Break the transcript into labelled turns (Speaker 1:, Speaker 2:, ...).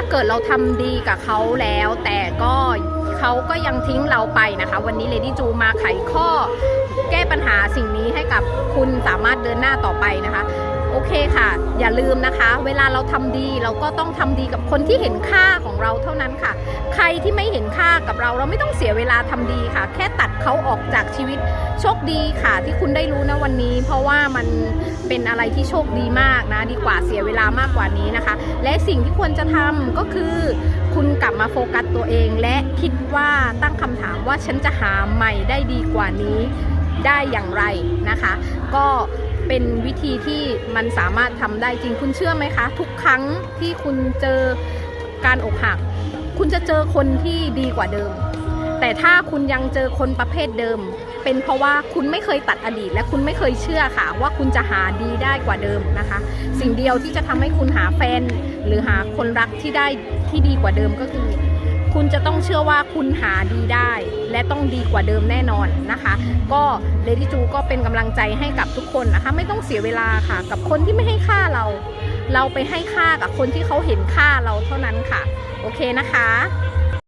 Speaker 1: าเกิดเราทำดีกับเขาแล้ว แต่ก็เขาก็ยังทิ้งเราไปนะคะ วันนี้เลดี้จูมาไขข้อ แก้ปัญหาสิ่งนี้ให้กับคุณสามารถเดินหน้าต่อไปนะคะ โอเคค่ะ อย่าลืมนะคะ เวลาเราทำดีเราก็ต้องทำดีกับคนที่เห็นค่าของเราเท่านั้นค่ะ ที่ไม่เห็นค่ากับเรา เราไม่ต้องเสียเวลาทำดีค่ะ แค่ตัดเขาออกจากชีวิตโชคดีค่ะ ที่คุณได้รู้นะวันนี้ เพราะว่ามันเป็นอะไรที่โชคดีมากนะ ดีกว่าเสียเวลามากกว่านี้นะคะ และสิ่งที่ควรจะทำก็คือ คุณกลับมาโฟกัสตัวเอง และคิดว่าตั้งคำถามว่าฉันจะหาใหม่ได้ดีกว่านี้ได้อย่างไรนะคะ ก็เป็นวิธีที่มันสามารถทำได้จริงคุณเชื่อไหมคะ ทุกครั้งที่คุณเจอการอกหัก คุณจะเจอคนที่ดีกว่าเดิม แต่ถ้าคุณยังเจอคนประเภทเดิม เป็นเพราะว่าคุณไม่เคยตัดอดีต และคุณไม่เคยเชื่อค่ะ ว่าคุณจะหาดีได้กว่าเดิมนะคะ สิ่งเดียวที่จะทำให้คุณหาแฟน หรือหาคนรักที่ได้ที่ดีกว่าเดิมก็คือคุณจะต้องเชื่อว่าคุณหาดีได้ และต้องดีกว่าเดิมแน่นอนนะคะ ก็เลดี้จูก็เป็นกำลังใจให้กับทุกคนนะคะ ไม่ต้องเสียเวลาค่ะ กับคนที่ไม่ให้ค่าเรา เราไปให้ค่ากับคนที่เขาเห็นค่าเราเท่านั้นค่ะ โอเคนะคะ